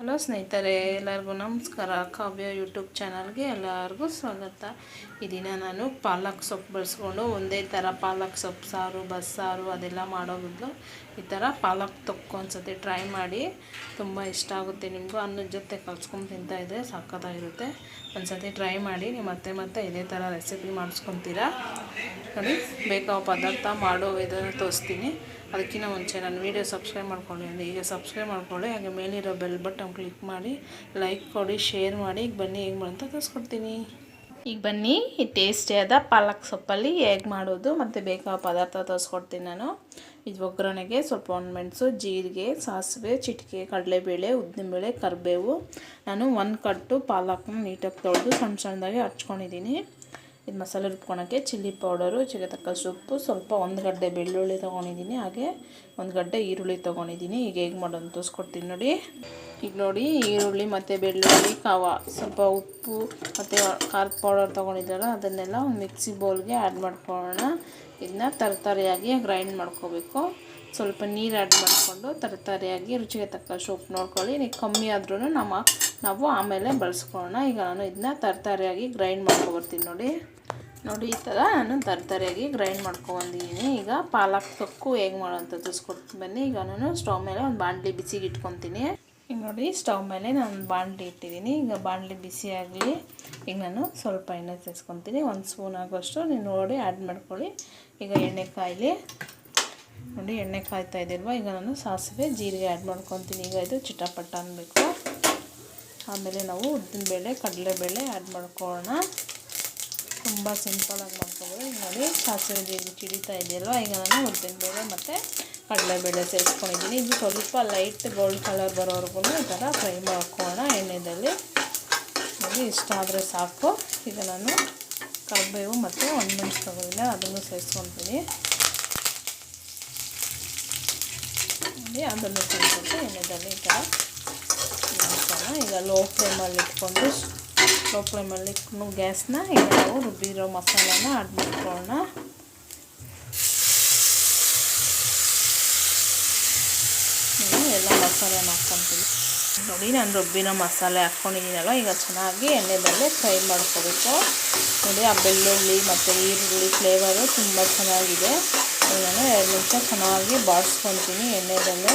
Hello ಸ್ನೇಹಿತರೆ, ಎಲ್ಲರಿಗೂ ನಮಸ್ಕಾರ. ಕಾವ್ಯ ಯೂಟ್ಯೂಬ್ ಚಾನಲ್ಗೆ ಎಲ್ಲರಿಗೂ ಸ್ವಾಗತ. ಈ ದಿನ ನಾನು ಪಾಲಕ್ ಸೊಪ್ಪು ಬಳಸ್ಕೊಂಡು ಒಂದೇ ಥರ ಪಾಲಕ್ ಸೊಪ್ಪು, ಸಾರು, ಬಸ್ಸಾರು ಅದೆಲ್ಲ ಮಾಡೋ ಬದಲು ಈ ಥರ ಪಾಲಕ್ ತೊಕ್ಕು ಒಂದ್ಸತಿ ಟ್ರೈ ಮಾಡಿ. ತುಂಬ ಇಷ್ಟ ಆಗುತ್ತೆ ನಿಮಗೂ. ಅನ್ನದ ಜೊತೆ ಕಲ್ಸ್ಕೊಂಡು ತಿಂತಾಯಿದ್ರೆ ಸಕ್ಕತ್ತಾಗಿರುತ್ತೆ ಒಂದ್ಸತಿ ಟ್ರೈ ಮಾಡಿ. ನೀವು ಮತ್ತೆ ಮತ್ತೆ ಇದೇ ಥರ ರೆಸಿಪಿ ಮಾಡಿಸ್ಕೊತೀರಾ? ನೋಡಿ, ಬೇಕಾದ ಪದಾರ್ಥ, ಮಾಡೋ ಇದನ್ನು ತೋರಿಸ್ತೀನಿ. ಅದಕ್ಕಿಂತ ಮುಂಚೆ ನನ್ನ ವೀಡಿಯೋ ಸಬ್ಸ್ಕ್ರೈಬ್ ಮಾಡ್ಕೊಂಡು ಅಂದರೆ ಈಗ ಸಬ್ಸ್ಕ್ರೈಬ್ ಮಾಡ್ಕೊಳ್ಳಿ, ಹಾಗೆ ಮೇಲಿರೋ ಬೆಲ್ ಬಟನ್ ಕ್ಲಿಕ್ ಮಾಡಿ ಲೈಕ್ ಕೊಡಿ ಶೇರ್ ಮಾಡಿ, ಈಗ ಬನ್ನಿ ಹೇಗೆ ಮಾಡೋಂತ ತೋರಿಸ್ಕೊಡ್ತೀನಿ. ಈಗ ಬನ್ನಿ, ಈ ಟೇಸ್ಟಿಯಾದ ಪಾಲಕ್ ಸೊಪ್ಪಲ್ಲಿ ಹೇಗೆ ಮಾಡೋದು ಮತ್ತು ಬೇಕಾದ ಪದಾರ್ಥ ತೋರಿಸ್ಕೊಡ್ತೀನಿ ನಾನು. ಇದು ಒಗ್ಗರಣೆಗೆ ಸ್ವಲ್ಪ ಮೆಣಸು ಜೀರಿಗೆ, ಸಾಸಿವೆ, ಚಿಟಿಕೆ, ಕಡಲೆಬೇಳೆ, ಉದ್ದಿನಬೇಳೆ, ಕರಿಬೇವು. ನಾನು ಒಂದು ಕಟ್ಟು ಪಾಲಕ್ನ ನೀಟಾಗಿ ತೊಳೆದು ಸಣ್ಣ ಸಣ್ಣದಾಗಿ ಹಚ್ಕೊಂಡಿದ್ದೀನಿ. ಇದು ಮಸಾಲೆ ರುಬ್ಕೊಳಕ್ಕೆ ಚಿಲ್ಲಿ ಪೌಡರು ಚಿಗೆ ತಕ್ಕ ಸೊಪ್ಪು, ಸ್ವಲ್ಪ ಒಂದು ಗಡ್ಡೆ ಬೆಳ್ಳುಳ್ಳಿ ತೊಗೊಂಡಿದ್ದೀನಿ. ಹಾಗೆ ಒಂದು ಗಡ್ಡೆ ಈರುಳ್ಳಿ ತೊಗೊಂಡಿದ್ದೀನಿ. ಈಗ ಹೇಗೆ ಮಾಡೋದು ತೋರಿಸ್ಕೊಡ್ತೀನಿ ನೋಡಿ. ಈಗ ನೋಡಿ ಈರುಳ್ಳಿ ಮತ್ತು ಬೆಳ್ಳುಳ್ಳಿ, ಕಾವ, ಸ್ವಲ್ಪ ಉಪ್ಪು ಮತ್ತು ಖಾರದ ಪೌಡರ್ ತೊಗೊಂಡಿದ್ದಾರೆ ಅದನ್ನೆಲ್ಲ ಒಂದು ಮಿಕ್ಸಿ ಬೌಲ್ಗೆ ಆ್ಯಡ್ ಮಾಡ್ಕೊಳ್ಳೋಣ. ಇದನ್ನ ತರತರಿಯಾಗಿ ಗ್ರೈಂಡ್ ಮಾಡ್ಕೋಬೇಕು. ಸ್ವಲ್ಪ ನೀರು ಆ್ಯಡ್ ಮಾಡಿಕೊಂಡು ತರತರಿಯಾಗಿ ರುಚಿಗೆ ತಕ್ಕ ಉಪ್ಪು ನೋಡ್ಕೊಳ್ಳಿ. ನೀವು ಕಮ್ಮಿ ಆದ್ರೂ ನಮ್ಮ ನಾವು ಆಮೇಲೆ ಬಳಸ್ಕೊಳ್ಳೋಣ. ಈಗ ನಾನು ಇದನ್ನ ತರಕಾರಿಯಾಗಿ ಗ್ರೈಂಡ್ ಮಾಡ್ಕೊಬರ್ತೀನಿ ನೋಡಿ. ನೋಡಿ, ಈ ಥರ ನಾನು ತರಕಾರಿಯಾಗಿ ಗ್ರೈಂಡ್ ಮಾಡ್ಕೊಬಂದಿದ್ದೀನಿ ಈಗ ಪಾಲಕ್ ತೊಕ್ಕು ಹೇಗೆ ಮಾಡೋಂಥ ತಿಳಿಸ್ಕೊಡ್ತೀನಿ ಬನ್ನಿ. ಈಗ ನಾನು ಸ್ಟವ್ ಮೇಲೆ ಒಂದು ಬಾಣಲಿ ಬಿಸಿಗೆ ಇಟ್ಕೊತೀನಿ. ಈಗ ನೋಡಿ, ಸ್ಟವ್ ಮೇಲೆ ನಾನು ಬಾಣಲಿ ಇಟ್ಟಿದ್ದೀನಿ. ಈಗ ಬಾಣಲಿ ಬಿಸಿ ಆಗಲಿ, ಈಗ ನಾನು ಸ್ವಲ್ಪ ಎಣ್ಣೆ ಸೇರಿಸ್ಕೊತೀನಿ ಒಂದು ಸ್ಪೂನ್ ಆಗೋಷ್ಟು ನೀವು ನೋಡಿ ಆ್ಯಡ್ ಮಾಡ್ಕೊಳ್ಳಿ. ಈಗ ಎಣ್ಣೆ ಕಾಯಿಲಿ, ನೋಡಿ ಎಣ್ಣೆ ಕಾಯ್ತಾ ಇದ್ದಿಲ್ವ ಈಗ ನಾನು ಸಾಸಿವೆ, ಜೀರಿಗೆ ಆ್ಯಡ್ ಮಾಡ್ಕೊತೀನಿ. ಈಗ ಇದು ಚಿಟಪಟ ಅನ್ನಬೇಕು ಆಮೇಲೆ ನಾವು ಉದ್ದಿನಬೇಳೆ ಕಡಲೆಬೇಳೆ ಆ್ಯಡ್ ಮಾಡ್ಕೊಳ್ಳೋಣ. ತುಂಬ ಸಿಂಪಲಾಗಿ ಮಾಡ್ಕೊಬೋದು ಈಗ ನೋಡಿ, ಸಾಸಿವೆ ಜೀರಿಗೆ ಚಿಡಿತಾ ಇದೆಯಲ್ವ? ಈಗ ನಾನು ಉದ್ದಿನಬೇಳೆ ಮತ್ತು ಕಡಲೆಬೇಳೆ ಸೇರಿಸ್ಕೊಂಡಿದ್ದೀನಿ. ಇದು ಸ್ವಲ್ಪ ಲೈಟ್ ಗೋಲ್ಡ್ ಕಲರ್ ಬರೋವರೆಗೂ ಈ ಥರ ಫ್ರೈ ಮಾಡ್ಕೊಳ್ಳೋಣ ಎಣ್ಣೆದಲ್ಲಿ. ನೋಡಿ, ಇಷ್ಟ ಆದರೆ ಸಾಕು. ಈಗ ನಾನು ಕರಿಬೇವು ಮತ್ತು ಮೆಣಸು ತಗೊಂಡಿದ್ದೆ. ಅದನ್ನು ಸೇರಿಸ್ಕೊತೀನಿ. ಅದನ್ನು ಸೇರಿಸ್ಬಿಟ್ಟು ಎಣ್ಣೆದಲ್ಲಿ ಈ ಥರ ಮಾಡ್ಸೋಣ ಈಗ ಲೋ ಫ್ಲೇಮಲ್ಲಿ ಇಟ್ಕೊಂಡು ಲೋ ಫ್ಲೇಮಲ್ಲಿ ಇಟ್ಕೊಂಡು ಗ್ಯಾಸ್ನ ಈಗ ನಾವು ರುಬ್ಬಿರೋ ಮಸಾಲಾನ ಆಡ್ ಮಾಡ್ಕೊಳ್ಳೋಣ. ಎಲ್ಲ ಮಸಾಲೆನ ಹಾಕ್ಕೊತೀವಿ ನೋಡಿ, ನಾನು ರುಬ್ಬಿನ ಮಸಾಲೆ ಹಾಕ್ಕೊಂಡಿದ್ದೀನಲ್ಲ ಈಗ ಚೆನ್ನಾಗಿ ಎಣ್ಣೆದಲ್ಲೇ ಫ್ರೈ ಮಾಡ್ಕೋಬೇಕು. ನೋಡಿ, ಆ ಬೆಳ್ಳುಳ್ಳಿ ಮತ್ತು ಈರುಳ್ಳಿ ಫ್ಲೇವರು ತುಂಬ ಚೆನ್ನಾಗಿದೆ. ನಾನು ಎರಡು ನಿಮಿಷ ಚೆನ್ನಾಗಿ ಬಾಡಿಸ್ಕೊತೀನಿ ಎಣ್ಣೆದಲ್ಲೇ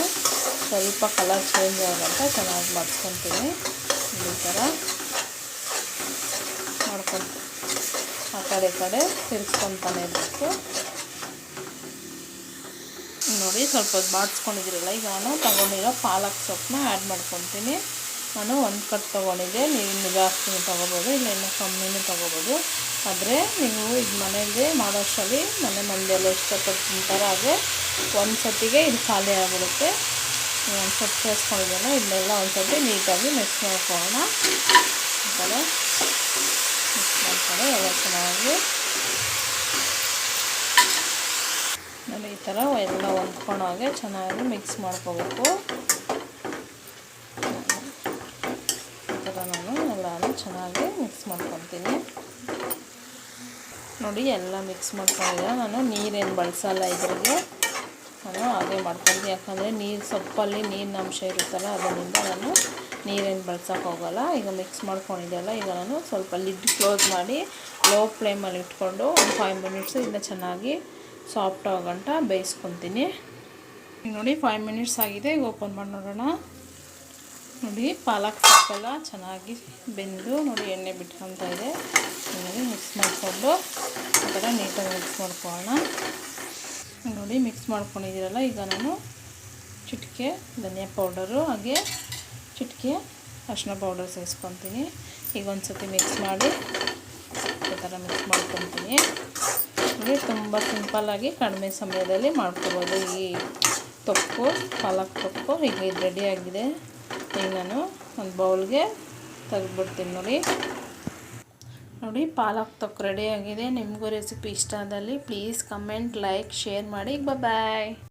ಸ್ವಲ್ಪ ಕಲರ್ ಚೇಂಜ್ ಆಗಂತ ಚೆನ್ನಾಗಿ ಮಾಡಿಸ್ಕೊತೀನಿ ಈ ಥರ ಮಾಡ್ಕೊತೀನಿ ಆ ಕಡೆ ಕಡೆ ತಿರ್ಸ್ಕೊತಾನೆ ಇರಬೇಕು. ನೋಡಿ, ಸ್ವಲ್ಪ ಬಾಡಿಸ್ಕೊಂಡಿದ್ದೀರಲ್ಲ, ಈಗ ನಾನು ತಗೊಂಡಿರೋ ಪಾಲಕ್ ಸೊಪ್ಪನ್ನ ಆ್ಯಡ್ ಮಾಡ್ಕೊತೀನಿ. ನಾನು ಒಂದು ಕಟ್ ತೊಗೊಂಡಿದ್ದೆ ನೀವು ಇನ್ನು ಜಾಸ್ತಿನೂ ತೊಗೋಬೋದು, ಇಲ್ಲ ಇನ್ನೂ ಕಮ್ಮಿನೂ ತೊಗೋಬೋದು. ಆದರೆ ನೀವು ಇದು ಮನೆಯಲ್ಲಿ ಮಾಡೋಷ್ಟರಲ್ಲಿ, ಮನೆ ಮಂದಿಯೆಲ್ಲ ಇಷ್ಟಪಟ್ಟು ತಿಂತಾರೆ ಆದರೆ ಒಂದು ಸತಿಗೆ ಇದು ಖಾಲಿ ಆಗಿಬಿಡುತ್ತೆ. ಒಂದು ಸೊಪ್ಪು ಸೇರಿಸ್ಕೊಂಡಿದ್ದೆಲ್ಲ ಇದನ್ನೆಲ್ಲ ಒಂದು ಸತಿ ನೀಟಾಗಿ ಮಿಕ್ಸ್ ಮಾಡ್ಕೊಳ್ಳೋಣ. ಈ ಮಿಕ್ಸ್ ಮಾಡ್ಕೊಂಡು ಎಲ್ಲ ಚೆನ್ನಾಗಿ. ನಾನು ಈ ಥರ ಎಲ್ಲ ಹೊಂದ್ಕೊಳ್ಳೋ ಹಾಗೆ ಚೆನ್ನಾಗಿ ಮಿಕ್ಸ್ ಮಾಡ್ಕೋಬೇಕು. ಈ ಥರ ನಾನು ಎಲ್ಲನೂ ಚೆನ್ನಾಗಿ ಮಿಕ್ಸ್ ಮಾಡ್ಕೊತೀನಿ. ನೋಡಿ, ಎಲ್ಲ ಮಿಕ್ಸ್ ಮಾಡ್ಕೊಂಡಿದ್ದೆ ನಾನು ನೀರೇನು ಬಳಸಲ್ಲ ಇದ್ರಿಗೆ. ನಾನು ಅದೇ ಮಾಡ್ಕೊಂಡು ಯಾಕಂದರೆ ನೀರು ಸೊಪ್ಪಲ್ಲಿ ನೀರಿನ ಅಂಶ ಇರುತ್ತಲ್ಲ, ಅದರಿಂದ ನಾನು ನೀರೇನು ಬಳಸೋಕೆ ಹೋಗೋಲ್ಲ. ಈಗ ಮಿಕ್ಸ್ ಮಾಡ್ಕೊಂಡಿದ್ದೆಲ್ಲ ಈಗ ನಾನು ಸ್ವಲ್ಪ ಲಿಡ್ ಕ್ಲೋಸ್ ಮಾಡಿ ಲೋ ಫ್ಲೇಮಲ್ಲಿ ಇಟ್ಕೊಂಡು ಒಂದು ಫೈವ್ ಮಿನಿಟ್ಸು ಇದನ್ನ ಚೆನ್ನಾಗಿ ಸಾಫ್ಟ್ ಆಗಂಟ ಬೇಯಿಸ್ಕೊತೀನಿ. ನೋಡಿ ಫೈವ್ ಮಿನಿಟ್ಸ್ ಆಗಿದೆ, ಈಗ ಓಪನ್ ಮಾಡಿ ನೋಡೋಣ. ನೋಡಿ ಪಾಲಕ್ ಸೊಪ್ಪೆಲ್ಲ ಚೆನ್ನಾಗಿ ಬೆಂದು ನೋಡಿ ಎಣ್ಣೆ ಬಿಟ್ಕೊತಾ ಇದೆ. ಮಿಕ್ಸ್ ಮಾಡಿಕೊಂಡು ಆ ಥರ ನೀಟಾಗಿ ಮಿಕ್ಸ್ ಮಾಡ್ಕೊಳ್ಳೋಣ. ನೋಡಿ ಮಿಕ್ಸ್ ಮಾಡ್ಕೊಂಡಿದ್ದೀರಲ್ಲ, ಈಗ ನಾನು ಚಿಟಿಕೆ, ಧನಿಯಾ ಪೌಡರು ಹಾಗೆ ಚಿಟಿಕೆ ಅರಿಶಿನ ಪೌಡರ್ ಸೇರಿಸ್ಕೊತೀನಿ. ಈಗ ಒಂದು ಸತಿ ಮಿಕ್ಸ್ ಮಾಡಿ ಈ ಥರ ಮಿಕ್ಸ್ ಮಾಡ್ಕೊತೀನಿ. ನೋಡಿ, ತುಂಬ ಸಿಂಪಲ್ಲಾಗಿ ಕಡಿಮೆ ಸಮಯದಲ್ಲಿ ಮಾಡ್ಕೋಬೋದು. ಈ ತೊಪ್ಪು ಪಾಲಕ್ ತೊಪ್ಪು ಈಗ ಇದು ರೆಡಿಯಾಗಿದೆ ಈಗ ನಾನು ಒಂದು ಬೌಲ್ಗೆ ತೆಗೆದ್ಬಿಡ್ತೀನಿ ನೋಡಿ. ನೋಡಿ ಪಾಲಕ್ ತೊಕ್ಕು ರೆಡಿಯಾಗಿದೆ ನಿಮಗೂ ರೆಸಿಪಿ ಇಷ್ಟ ಆದಲ್ಲಿ ಪ್ಲೀಸ್ ಕಮೆಂಟ್ ಲೈಕ್ ಶೇರ್ ಮಾಡಿ. ಬಾಯ್